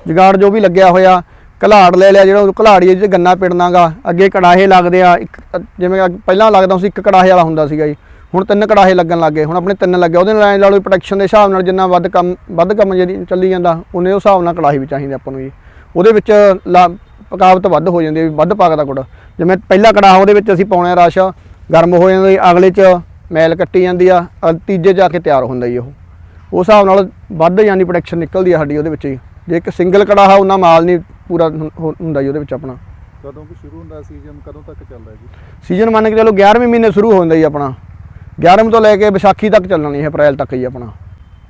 ਜਗਾੜ ਜੋ ਵੀ ਲੱਗਿਆ ਹੋਇਆ, ਘਲਾੜ ਲੈ ਲਿਆ ਜਿਹੜਾ ਉਹ ਘਲਾੜੀ ਜਿਹਦੇ 'ਚ ਗੰਨਾ ਪਿੜਨਾਗਾ, ਅੱਗੇ ਕੜਾਹੇ ਲੱਗਦੇ ਆ, ਇੱਕ ਜਿਵੇਂ ਪਹਿਲਾਂ ਲੱਗਦਾ ਸੀ ਇੱਕ ਕੜਾਹੇ ਵਾਲਾ ਹੁੰਦਾ ਸੀਗਾ ਜੀ। ਹੁਣ ਤਿੰਨ ਕੜਾਹੇ ਲੱਗਣ ਲੱਗੇ ਹੁਣ ਆਪਣੇ ਤਿੰਨ ਲੱਗੇ, ਉਹਦੇ ਨਾਲ ਐਂ ਲਾ ਲਓ ਪ੍ਰੋਡਕਸ਼ਨ ਦੇ ਹਿਸਾਬ ਨਾਲ ਜਿੰਨਾ ਵੱਧ ਕੰਮ ਵੱਧ ਕੰਮ ਜਿਹੜੀ ਚੱਲੀ ਜਾਂਦਾ, ਉਹਨੇ ਉਸ ਹਿਸਾਬ ਨਾਲ ਕੜਾਹੀ ਵੀ ਚਾਹੀਦੇ ਆਪਾਂ ਨੂੰ ਜੀ। ਉਹਦੇ ਵਿੱਚ ਪਕਾਵਟ ਵੱਧ ਹੋ ਜਾਂਦੀ ਹੈ ਵੱਧ ਪੱਕਦਾ ਗੁੜ। ਜਿਵੇਂ ਪਹਿਲਾ ਕੜਾਹ ਉਹਦੇ ਵਿੱਚ ਅਸੀਂ ਪਾਉਣੇ ਆ ਰਸ ਗਰਮ ਹੋ ਜਾਂਦਾ ਅਗਲੇ 'ਚ ਮੈਲ ਕੱਟੀ ਜਾਂਦੀ ਆ ਤੀਜੇ ਜਾ ਕੇ ਤਿਆਰ ਹੁੰਦਾ ਜੀ ਉਹ। ਉਸ ਹਿਸਾਬ ਨਾਲ ਵੱਧ ਜਾਂਦੀ ਪ੍ਰੋਡਕਸ਼ਨ ਨਿਕਲਦੀ ਆ ਸਾਡੀ ਉਹਦੇ ਵਿੱਚ ਜੀ। ਜੇ ਇੱਕ ਸਿੰਗਲ ਕੜਾਹਾ ਉਹਨਾਂ ਮਾਲ ਨਹੀਂ ਪੂਰਾ ਹੁੰ- ਹੁ- ਹੁੰਦਾ ਜੀ ਉਹਦੇ ਵਿੱਚ ਆਪਣਾ। ਕਦੋਂ ਕੁ ਸ਼ੁਰੂ ਹੁੰਦਾ ਸੀਜ਼ਨ ਕਦੋਂ ਤੱਕ ਚੱਲਦਾ ਜੀ? ਸੀਜ਼ਨ ਮੰਨ ਕੇ ਚਲੋ 11ਵੇਂ ਮਹੀਨੇ ਸ਼ੁਰੂ ਹੋ ਜਾਂਦਾ ਜੀ ਆਪਣਾ। 11ਵੇਂ ਤੋਂ ਲੈ ਕੇ ਵਿਸਾਖੀ ਤੱਕ ਚੱਲਣਾ ਨਹੀਂ ਹੈ ਅਪ੍ਰੈਲ ਤੱਕ ਹੀ ਆਪਣਾ।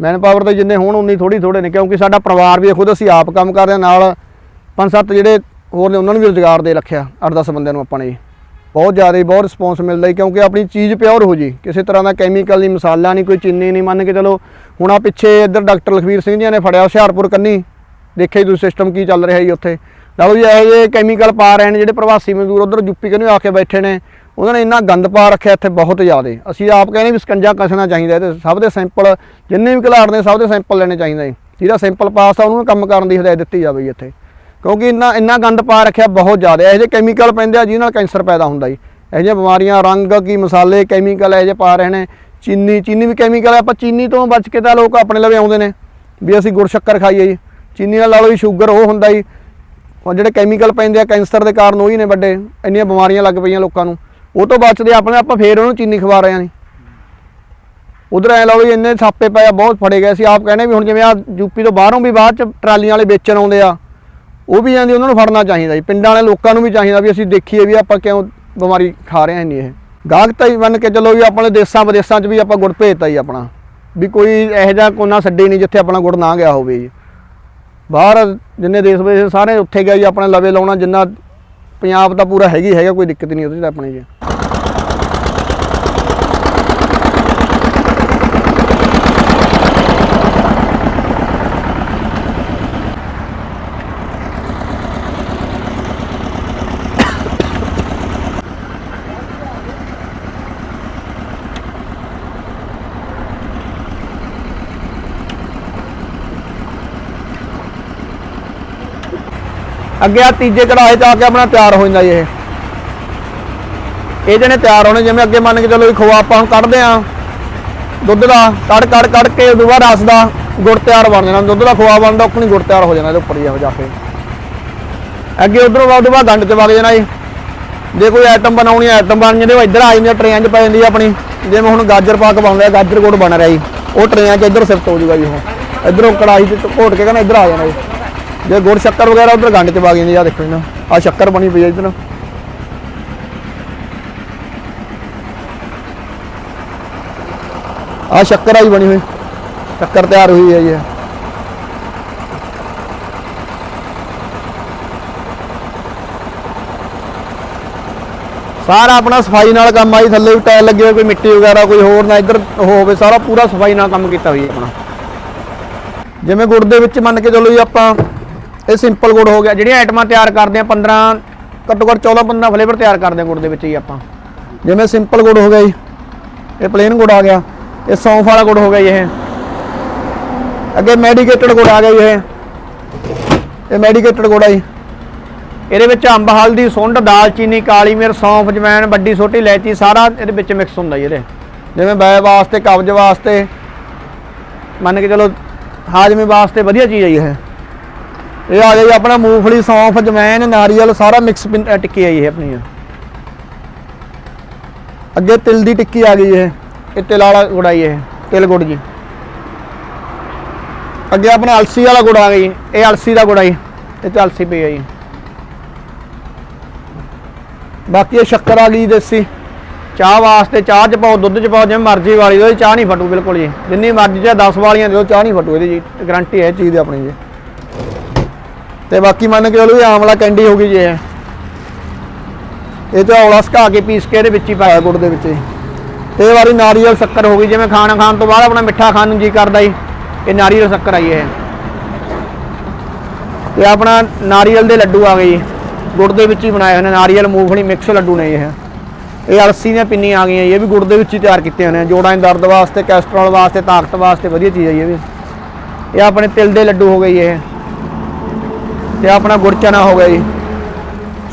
ਮੈਨ ਪਾਵਰ ਦੇ ਜਿੰਨੇ ਹੋਣ ਉਨੀ ਥੋੜੀ ਥੋੜੇ ਨੇ ਕਿਉਂਕਿ ਸਾਡਾ ਪਰਿਵਾਰ ਵੀ ਖੁਦ ਅਸੀਂ ਆਪ ਕੰਮ ਕਰਦੇ ਹਾਂ ਨਾਲ ਪੰਜ ਸੱਤ ਜਿਹੜੇ ਹੋਰ ਨੇ ਉਹਨਾਂ ਨੂੰ ਵੀ ਰੁਜ਼ਗਾਰ ਦੇ ਰੱਖਿਆ 8-10 ਬੰਦਿਆਂ ਨੂੰ ਆਪਾਂ ਨੇ। ਜੀ ਬਹੁਤ ਜ਼ਿਆਦਾ, ਬਹੁਤ ਰਿਸਪੌਂਸ ਮਿਲਦਾ ਕਿਉਂਕਿ ਆਪਣੀ ਚੀਜ਼ ਪਿਓਰ ਹੋ ਜੀ। ਕਿਸੇ ਤਰ੍ਹਾਂ ਦਾ ਕੈਮੀਕਲ ਨਹੀਂ ਮਸਾਲਾ ਨਹੀਂ, ਕੋਈ ਚੀਨੀ ਨਹੀਂ, ਮੰਨ ਕੇ ਚਲੋ, ਹੁਣ ਆ ਪਿੱਛੇ ਇੱਧਰ ਡਾਕਟਰ ਲਖਵੀਰ ਸਿੰਘ ਜੀ ਨੇ ਫੜਿਆ ਹੁਸ਼ਿਆਰਪੁਰ ਕੰਨੀ। ਦੇਖਿਆ ਜੀ ਤੁਸੀਂ ਸਿਸਟਮ ਕੀ ਚੱਲ ਰਿਹਾ ਜੀ ਉੱਥੇ। ਲਓ ਜੀ, ਇਹੋ ਜਿਹੇ ਕੈਮੀਕਲ ਪਾ ਰਹੇ ਨੇ ਜਿਹੜੇ ਪ੍ਰਵਾਸੀ ਮਜ਼ਦੂਰ ਉਧਰ ਯੂਪੀ ਕੰਨੀ ਆ ਕੇ ਬੈਠੇ ਨੇ। ਉਹਨਾਂ ਨੇ ਇੰਨਾ ਗੰਦ ਪਾ ਰੱਖਿਆ ਇੱਥੇ ਬਹੁਤ ਜ਼ਿਆਦਾ। ਅਸੀਂ ਆਪ ਕਹਿੰਦੇ ਵੀ ਸਕੰਜਾ ਕਸਣਾ ਚਾਹੀਦਾ ਇਹਦੇ ਸਭ ਦੇ ਸੈਂਪਲ ਜਿੰਨੇ ਵੀ ਘਲਾੜ ਨੇ ਸਭ ਦੇ ਸੈਂਪਲ ਲੈਣੇ ਚਾਹੀਦੇ ਜੀ ਜਿਹਦਾ ਸੈਂਪਲ ਪਾਸ ਆ, ਉਹਨੂੰ ਕੰਮ ਕਰਨ ਦੀ ਹਦਾਇਤ ਦਿੱਤੀ ਜਾਵੇ ਇੱਥੇ। ਕਿਉਂਕਿ ਇੰਨਾ ਇੰਨਾ ਗੰਦ ਪਾ ਰੱਖਿਆ ਬਹੁਤ ਜ਼ਿਆਦਾ। ਇਹੋ ਜਿਹੇ ਕੈਮੀਕਲ ਪੈਂਦੇ ਆ ਜਿਹਦੇ ਨਾਲ ਕੈਂਸਰ ਪੈਦਾ ਹੁੰਦਾ ਜੀ। ਇਹੋ ਜਿਹੀਆਂ ਬਿਮਾਰੀਆਂ, ਰੰਗ ਕੀ ਮਸਾਲੇ ਕੈਮੀਕਲ ਇਹੋ ਜਿਹੇ ਪਾ ਰਹੇ ਨੇ। ਚੀਨੀ ਚੀਨੀ ਵੀ ਕੈਮੀਕਲ ਹੈ ਆਪਾਂ ਚੀਨੀ ਤੋਂ ਬਚ ਕੇ ਤਾਂ ਲੋਕ ਆਪਣੇ ਲਵੇ ਆਉਂਦੇ ਨੇ ਵੀ ਅਸੀਂ ਗੁੜ ਸ਼ੱਕਰ ਖਾਈਏ ਜੀ। ਚੀਨੀ ਨਾਲ ਲਾ ਲਓ ਜੀ ਸ਼ੂਗਰ ਉਹ ਹੁੰਦਾ ਜੀ। ਉਹ ਜਿਹੜੇ ਕੈਮੀਕਲ ਪੈਂਦੇ ਆ, ਕੈਂਸਰ ਦੇ ਕਾਰਨ ਉਹੀ ਨੇ ਵੱਡੇ। ਇੰਨੀਆਂ ਬਿਮਾਰੀਆਂ ਲੱਗ ਪਈਆਂ ਲੋਕਾਂ ਨੂੰ। ਉਹ ਤੋਂ ਬਚਦੇ ਆਪਣੇ ਆਪਾਂ ਫੇਰ ਉਹਨੂੰ ਚੀਨੀ ਖਵਾ ਰਹੇ ਆ ਜੀ। ਉਧਰ ਐ ਲਓ ਜੀ ਇੰਨੇ ਛਾਪੇ ਪਏ ਆ, ਬਹੁਤ ਫੜੇ ਗਏ। ਸੀ ਆਪ ਕਹਿੰਦੇ ਵੀ ਹੁਣ ਜਿਵੇਂ ਆ ਯੂਪੀ ਤੋਂ ਬਾਹਰੋਂ ਵੀ ਬਾਅਦ ਚ ਟਰਾਲੀਆਂ ਵਾਲੇ ਵੇਚਣ ਆਉਂਦੇ ਆ। ਉਹ ਵੀ ਜਾਂਦੀ, ਉਹਨਾਂ ਨੂੰ ਫੜਨਾ ਚਾਹੀਦਾ ਜੀ। ਪਿੰਡਾਂ ਵਾਲੇ ਲੋਕਾਂ ਨੂੰ ਵੀ ਚਾਹੀਦਾ ਵੀ ਅਸੀਂ ਦੇਖੀਏ ਵੀ ਆਪਾਂ ਕਿਉਂ ਬਿਮਾਰੀ ਖਾ ਰਹੇ ਹਾਂ ਨਹੀਂ ਇਹ। ਗਾਹਕ ਤਾਂ ਹੀ ਬਣ ਕੇ ਚਲੋ ਵੀ ਆਪਣੇ ਦੇਸਾਂ ਵਿਦੇਸ਼ਾਂ 'ਚ ਵੀ ਆਪਾਂ ਗੁੜ ਭੇਜਤਾ ਜੀ ਆਪਣਾ। ਵੀ ਕੋਈ ਇਹੋ ਜਿਹਾ ਕੋਨਾ ਛੱਡੇ ਨਹੀਂ ਜਿੱਥੇ ਆਪਣਾ ਗੁੜ ਨਾ ਗਿਆ ਹੋਵੇ ਜੀ। ਬਾਹਰ ਜਿੰਨੇ ਦੇਸ਼ ਵਿਦੇਸ਼ ਸਾਰੇ ਉੱਥੇ ਗਿਆ ਜੀ, ਆਪਣਾ ਲਵੇ ਲਾਉਣਾ ਜਿੰਨਾ ਪੰਜਾਬ ਤਾਂ ਪੂਰਾ ਹੈਗੀ, ਹੈਗਾ, ਕੋਈ ਦਿੱਕਤ ਨਹੀਂ ਉਹਦੇ 'ਚ ਤਾਂ ਆਪਣੇ ਜੀ ਅੱਗੇ ਆ ਤੀਜੇ ਕੜਾਹੇ 'ਚ ਆ ਕੇ ਆਪਣਾ ਤਿਆਰ ਹੋ ਜਾਂਦਾ ਜੀ ਇਹ। ਇਹ ਜਿਹਨੇ ਤਿਆਰ ਹੋਣੇ ਜਿਵੇਂ ਅੱਗੇ ਮੰਨ ਕੇ ਚੱਲੋ ਵੀ ਖੋਆ ਆਪਾਂ ਹੁਣ ਕੱਢਦੇ ਆ। ਦੁੱਧ ਦਾ ਕੱਢ ਕੱਢ ਕੱਢ ਕੇ ਉਦੋਂ ਬਾਅਦ ਰਸ ਦਾ ਗੁੜ ਤਿਆਰ ਬਣ ਜਾਣਾ। ਦੁੱਧ ਦਾ ਖੋਆ ਬਣਦਾ ਉਹ ਗੁੜ ਤਿਆਰ ਹੋ ਜਾਣਾ ਇਹਦੇ ਉੱਪਰ ਜਾ ਜਾ ਕੇ ਅੱਗੇ ਉਧਰੋਂ ਬਾਅਦ ਉਦੋਂ ਬਾਅਦ ਗੰਡ 'ਚ ਵਗ ਜਾਣਾ ਜੀ। ਜੇ ਕੋਈ ਆਈਟਮ ਬਣਾਉਣੀ ਆਈਟਮ ਬਣ ਜਾਂਦੇ ਉਹ ਇੱਧਰ ਆ ਜਾਂਦੀ ਟਰੇਆਂ 'ਚ ਪੈ ਜਾਂਦੀ ਆ ਆਪਣੀ। ਜਿਵੇਂ ਹੁਣ ਗਾਜਰ ਪਾਕ ਬਣਦਾ ਆ, ਗਾਜਰ ਗੁੜ ਬਣ ਰਿਹਾ ਜੀ। ਉਹ ਟਰੇਆਂ 'ਚ ਇੱਧਰ ਸ਼ਿਫਟ ਹੋ ਜਾਊਗਾ ਜੀ ਉਹ ਇੱਧਰੋਂ ਕੜਾਹੀ 'ਚ ਘੋਟ ਕੇ ਕਹਿੰਦਾ ਇੱਧਰ ਆ ਜਾਣਾ ਜੀ। ਜੇ ਗੁੜ ਸ਼ੱਕਰ ਵਗੈਰਾ ਉਧਰ ਗੰਡ 'ਚ ਵਗ ਜਾਂਦੀ ਆ ਦੇਖੋ ਇਹਨਾਂ ਆ ਸ਼ੱਕਰ ਬਣੀ ਪਈ ਆ ਇੱਧਰ ਆ ਸ਼ੱਕਰ ਆਈ ਬਣੀ ਹੋਈ, ਸ਼ੱਕਰ ਤਿਆਰ ਹੋਈ ਹੈ ਇਹ। ਸਾਰਾ ਆਪਣਾ ਸਫ਼ਾਈ ਨਾਲ ਕੰਮ ਆਈ ਥੱਲੇ ਵੀ ਟਾਇਲ ਲੱਗੇ ਹੋਏ, ਕੋਈ ਮਿੱਟੀ ਵਗੈਰਾ, ਕੋਈ ਹੋਰ ਨਾ ਇੱਧਰ ਹੋਵੇ, ਸਾਰਾ ਪੂਰਾ ਸਫ਼ਾਈ ਨਾਲ ਕੰਮ ਕੀਤਾ ਹੋਈ ਆਪਣਾ ਜਿਵੇਂ ਗੁੜ ਦੇ ਵਿੱਚ ਮੰਨ ਕੇ ਚੱਲੋ ਜੀ ਆਪਾਂ ਇਹ ਸਿੰਪਲ ਗੁੜ ਹੋ ਗਿਆ। ਜਿਹੜੀਆਂ ਆਈਟਮਾਂ ਤਿਆਰ ਕਰਦੇ ਆ 15 ਘੱਟੋ ਘੱਟ 14 15 ਫਲੇਵਰ ਤਿਆਰ ਕਰਦੇ ਆ ਗੁੜ ਦੇ ਵਿੱਚ ਹੀ ਆਪਾਂ। ਜਿਵੇਂ ਸਿੰਪਲ ਗੁੜ ਹੋ ਗਿਆ ਜੀ, ਇਹ ਪਲੇਨ ਗੁੜ ਆ ਗਿਆ। ਇਹ ਸੌਂਫ ਵਾਲਾ ਗੁੜ ਹੋ ਗਿਆ ਜੀ ਇਹ। ਅੱਗੇ ਮੈਡੀਕੇਟਡ ਗੁੜ ਆ ਗਿਆ ਜੀ ਇਹ। ਇਹ ਮੈਡੀਕੇਟਡ ਗੁੜ ਆ ਜੀ। ਇਹਦੇ ਵਿੱਚ ਅੰਬ, ਹਲਦੀ, ਸੁੰਡ, ਦਾਲਚੀਨੀ, ਕਾਲੀ ਮਿਰਚ, ਸੌਂਫ ਜਵੈਣ ਵੱਡੀ ਛੋਟੀ ਇਲਾਇਚੀ, ਸਾਰਾ ਇਹਦੇ ਵਿੱਚ ਮਿਕਸ ਹੁੰਦਾ ਜੀ ਇਹਦੇ। ਜਿਵੇਂ ਬੈ ਵਾਸਤੇ, ਕਬਜ਼ ਵਾਸਤੇ, ਮੰਨ ਕੇ ਚਲੋ ਹਾਜ਼ਮੇ ਵਾਸਤੇ ਵਧੀਆ ਚੀਜ਼ ਹੈ ਜੀ ਇਹ। ਇਹ ਆ ਗਿਆ ਜੀ ਆਪਣਾ ਮੂੰਗਫਲੀ, ਸੌਂਫ, ਜਵੈਣ, ਨਾਰੀਅਲ, ਸਾਰਾ ਮਿਕਸ ਪਿੰ- ਟਿੱਕੀ ਆਈ ਇਹ ਆਪਣੀ ਅੱਗੇ ਤਿਲ ਦੀ ਟਿੱਕੀ ਆ ਗਈ ਇਹ। ਇਹ ਤਿਲ ਵਾਲਾ ਗੁੜ ਆਈ ਇਹ, ਤਿਲ ਗੁੜ ਜੀ। ਅੱਗੇ ਆਪਣਾ ਅਲਸੀ ਵਾਲਾ ਗੁੜ ਆ ਗਈ ਇਹ ਅਲਸੀ ਦਾ ਗੁੜ ਆ ਜੀ। ਇਹ ਤੇ ਅਲਸੀ ਪਈ ਆ ਜੀ। ਬਾਕੀ ਇਹ ਸ਼ੱਕਰ ਆ ਗਈ ਦੇਸੀ। ਚਾਹ ਵਾਸਤੇ ਚਾਹ ਚ ਪਾਓ, ਦੁੱਧ ਚ ਪਾਓ, ਜਿਵੇਂ ਮਰਜ਼ੀ ਵਾਲੀ, ਉਹਦੀ ਚਾਹ ਨਹੀਂ ਫਟੂ ਬਿਲਕੁਲ ਜੀ। ਜਿੰਨੀ ਮਰਜ਼ੀ ਚਾਹੇ 10 ਵਾਲੀਆਂ ਦਿਓ, ਚਾਹ ਨਹੀਂ ਫਟੂ ਇਹਦੀ ਜੀ। ਗਰੰਟੀ ਹੈ ਇਹ ਚੀਜ਼ ਦੀ ਆਪਣੀ ਜੀ। ਤੇ ਬਾਕੀ ਮੰਨ ਕੇ ਚਲੋ ਵੀ ਆਮਲਾ ਕੈਂਡੀ ਹੋ ਗਈ ਜੇ। ਇਹ ਇਹ ਤੇ ਔਲਾ ਸੁਕਾ ਕੇ ਪੀਸ ਕੇ ਇਹਦੇ ਵਿੱਚ ਹੀ ਪਾਇਆ ਗੁੜ ਦੇ ਵਿੱਚ। ਹੀ। ਤੇ ਇਹ ਵਾਰੀ ਨਾਰੀਅਲ ਸ਼ੱਕਰ ਹੋ ਗਈ ਜਿਵੇਂ ਖਾਣਾ ਖਾਣ ਤੋਂ ਬਾਅਦ ਆਪਣਾ ਮਿੱਠਾ ਖਾਣ ਨੂੰ ਜੀ ਕਰਦਾ ਜੀ ਇਹ ਨਾਰੀਅਲ ਸ਼ੱਕਰ ਆਈ ਇਹ। ਤੇ ਆਪਣਾ ਨਾਰੀਅਲ ਦੇ ਲੱਡੂ ਆ ਗਏ ਜੀ ਗੁੜ ਦੇ ਵਿੱਚ ਹੀ ਬਣਾਏ ਹੋਏ ਨੇ ਨਾਰੀਅਲ ਮੂੰਗਫਲੀ ਮਿਕਸ ਲੱਡੂ ਨੇ ਇਹ। ਇਹ ਅਲਸੀ ਦੀਆਂ ਪਿੰਨੀਆਂ ਆ ਗਈਆਂ ਜੀ, ਇਹ ਵੀ ਗੁੜ ਦੇ ਵਿੱਚ ਹੀ ਤਿਆਰ ਕੀਤੇ ਹੋਏ ਨੇ ਜੋੜਾਂ ਦੇ ਦਰਦ ਵਾਸਤੇ ਕੈਸਟਰੋਲ ਵਾਸਤੇ ਤਾਕਤ ਵਾਸਤੇ ਵਧੀਆ ਚੀਜ਼ ਹੈ ਜੀ ਇਹ ਵੀ। ਇਹ ਆਪਣੇ ਤਿਲ ਦੇ ਲੱਡੂ ਹੋ ਗਏ ਇਹ। ਤੇ ਆਪਣਾ ਗੁੜ ਚਨਾ ਹੋ ਗਿਆ ਜੀ।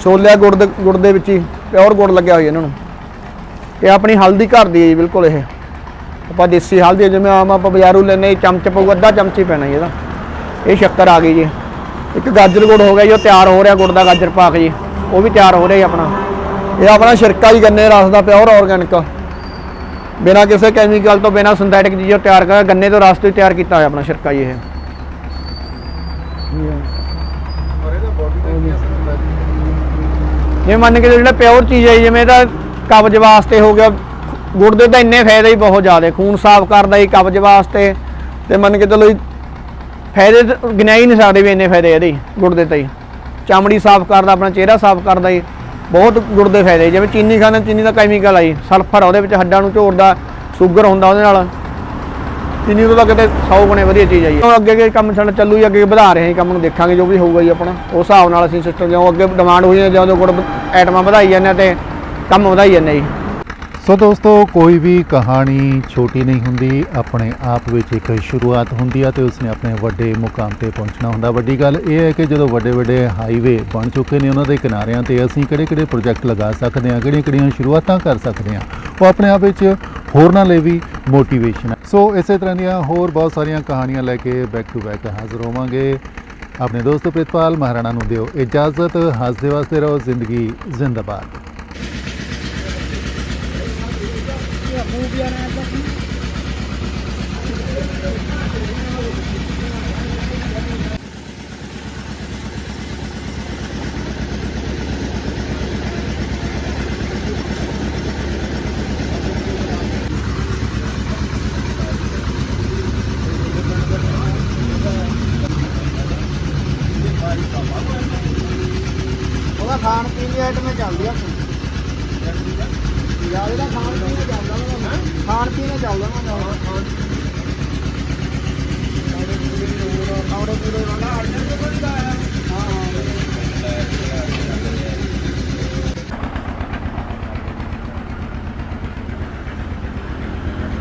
ਛੋਲਿਆ ਗੁੜ ਦੇ ਗੁੜ ਦੇ ਵਿੱਚ ਹੀ, ਪਿਓਰ ਗੁੜ ਲੱਗਿਆ ਹੋਇਆ ਇਹਨਾਂ ਨੂੰ। ਇਹ ਆਪਣੀ ਹਲਦੀ ਘਰ ਦੀ ਹੈ ਜੀ, ਬਿਲਕੁਲ ਇਹ। ਆਪਾਂ ਦੇਸੀ ਹਲਦੀ ਜਿਵੇਂ ਆਮ ਆਪਾਂ ਬਾਜ਼ਾਰੋਂ ਲੈਨੇ ਚਮਚ ਪਊ ਅੱਧਾ ਚਮਚ ਹੀ ਪੈਣਾ ਜੀ ਇਹਦਾ। ਇਹ ਸ਼ੱਕਰ ਆ ਗਈ ਜੀ। ਇੱਕ ਗਾਜਰ ਗੁੜ ਹੋ ਗਿਆ ਜੀ, ਉਹ ਤਿਆਰ ਹੋ ਰਿਹਾ ਗੁੜ ਦਾ ਗਾਜਰ ਪਾਕ ਜੀ। ਉਹ ਵੀ ਤਿਆਰ ਹੋ ਰਿਹਾ ਜੀ ਆਪਣਾ। ਇਹ ਆਪਣਾ ਸ਼ਿਰਕਾ ਜੀ, ਗੰਨੇ ਰਸ ਦਾ ਪਿਓਰ ਆਰਗੈਨਿਕ ਬਿਨਾਂ ਕਿਸੇ ਕੈਮੀਕਲ ਤੋਂ, ਬਿਨਾਂ ਸਿੰਥੈਟਿਕ ਚੀਜ਼ਾਂ ਤਿਆਰ ਕਰ ਗੰਨੇ ਤੋਂ ਰਸ ਤੋਂ ਹੀ ਤਿਆਰ ਕੀਤਾ ਹੋਇਆ ਆਪਣਾ ਸ਼ਿਰਕਾ ਜੀ ਇਹ। ਜੇ। ਮੰਨ ਕੇ ਚੱਲੋ ਜਿਹੜਾ ਪਿਓਰ ਚੀਜ਼ ਹੈ ਜਿਵੇਂ ਇਹਦਾ ਕਬਜ਼ ਵਾਸਤੇ ਹੋ ਗਿਆ, ਗੁੜ ਦੇ ਤਾਂ ਇੰਨੇ ਫਾਇਦੇ ਹੀ ਬਹੁਤ ਜ਼ਿਆਦਾ, ਖੂਨ ਸਾਫ਼ ਕਰਦਾ ਜੀ ਕਬਜ਼ ਵਾਸਤੇ, ਤੇ ਮੰਨ ਕੇ ਚਲੋ ਜੀ ਫਾਇਦੇ ਤਾਂ ਗਿਣਾਈ ਹੀ ਨਹੀਂ ਸਕਦੇ ਵੀ ਇੰਨੇ ਫਾਇਦੇ ਇਹਦੇ ਗੁੜ ਦੇ ਤਾਂ ਹੀ ਚਮੜੀ ਸਾਫ਼ ਕਰਦਾ, ਆਪਣਾ ਚਿਹਰਾ ਸਾਫ਼ ਕਰਦਾ ਜੀ, ਬਹੁਤ ਗੁੜ ਦੇ ਫਾਇਦੇ ਜਿਵੇਂ ਚੀਨੀ ਖਾਣੇ ਚੀਨੀ ਦਾ ਕੈਮੀਕਲ ਆ ਜੀ ਸਲਫਰ ਆ, ਉਹਦੇ ਵਿੱਚ ਹੱਡਾਂ ਨੂੰ ਝੋਰਦਾ ਸ਼ੂਗਰ ਹੁੰਦਾ ਉਹਦੇ ਨਾਲ। ਚੀਨੀ ਤੋਂ ਤਾਂ ਕਿਤੇ 100 ਗੁਣੇ ਵਧੀਆ ਚੀਜ਼ ਆ ਜੀ ਅੱਗੇ ਅੱਗੇ ਕੰਮ ਸਾਡਾ ਚੱਲੂ ਜੀ, ਅੱਗੇ ਵਧਾ ਰਹੇ ਹਾਂ ਕੰਮ ਨੂੰ ਦੇਖਾਂਗੇ ਜੋ ਵੀ ਹੋਊਗਾ ਜੀ ਆਪਣਾ। ਉਸ ਹਿਸਾਬ ਨਾਲ ਅਸੀਂ ਸਿਸਟਮ ਜਿਉਂ ਅੱਗੇ ਡਿਮਾਂਡ ਹੋਈ ਹੈ ਜਦੋਂ ਗੁੜ ਆਈਟਮਾਂ ਵਧਾਈ ਜਾਂਦੇ ਹਾਂ ਤੇ ਕੰਮ ਵਧਾਈ ਜਾਂਦੇ ਜੀ। ਸੋ ਦੋਸਤੋ, ਕੋਈ ਵੀ ਕਹਾਣੀ ਛੋਟੀ ਨਹੀਂ ਹੁੰਦੀ, ਆਪਣੇ ਆਪ ਵਿੱਚ ਇੱਕ ਸ਼ੁਰੂਆਤ ਹੁੰਦੀ ਆ ਤੇ ਉਸਨੇ ਆਪਣੇ ਵੱਡੇ ਮੁਕਾਮ ਤੇ ਪਹੁੰਚਣਾ ਹੁੰਦਾ। ਵੱਡੀ ਗੱਲ ਇਹ ਹੈ ਕਿ ਜਦੋਂ ਵੱਡੇ ਵੱਡੇ ਹਾਈਵੇ ਬਣ ਚੁੱਕੇ ਨੇ ਉਹਨਾਂ ਦੇ ਕਿਨਾਰਿਆਂ ਤੇ ਅਸੀਂ ਕਿਹੜੇ ਕਿਹੜੇ ਪ੍ਰੋਜੈਕਟ ਲਗਾ ਸਕਦੇ ਹਾਂ, ਕਿਹੜੀਆਂ ਕਿਹੜੀਆਂ ਸ਼ੁਰੂਆਤਾਂ ਕਰ ਸਕਦੇ ਹਾਂ, ਉਹ ਆਪਣੇ ਆਪ ਵਿੱਚ ਹੋਰਨਾਂ ਲਈ ਵੀ ਮੋਟੀਵੇਸ਼ਨ ਹੈ। ਸੋ ਇਸੇ ਤਰ੍ਹਾਂ ਦੀਆਂ ਹੋਰ ਬਹੁਤ ਸਾਰੀਆਂ ਕਹਾਣੀਆਂ ਲੈ ਕੇ ਬੈਕ ਟੂ ਬੈਕ ਹਾਜ਼ਰ ਹੋਵਾਂਗੇ। ਆਪਣੇ ਦੋਸਤ ਪ੍ਰਿਤਪਾਲ ਮਹਾਰਾਣਾ ਨੂੰ ਦਿਓ ਇਜਾਜ਼ਤ। ਹੱਸਦੇ ਵਾਸਤੇ ਰਹੋ, ਜ਼ਿੰਦਗੀ ਜ਼ਿੰਦਾਬਾਦ। ਚੱਲਦੀ ਆ ਯਾਰ ਇਹਦਾ ਖਾਣ ਪੀਣ ਦਾ ਚੱਲਦਾ ਵਾ ਖਾਣ ਪੀਣ ਦਾ ਚੱਲਦਾ ਵਾ ਨਾ। ਖਾਣ ਪੀਣ ਦਾ। ਆਉੜਾ ਪੂਰੇ ਵਾਲਾ ਆਰਡਰ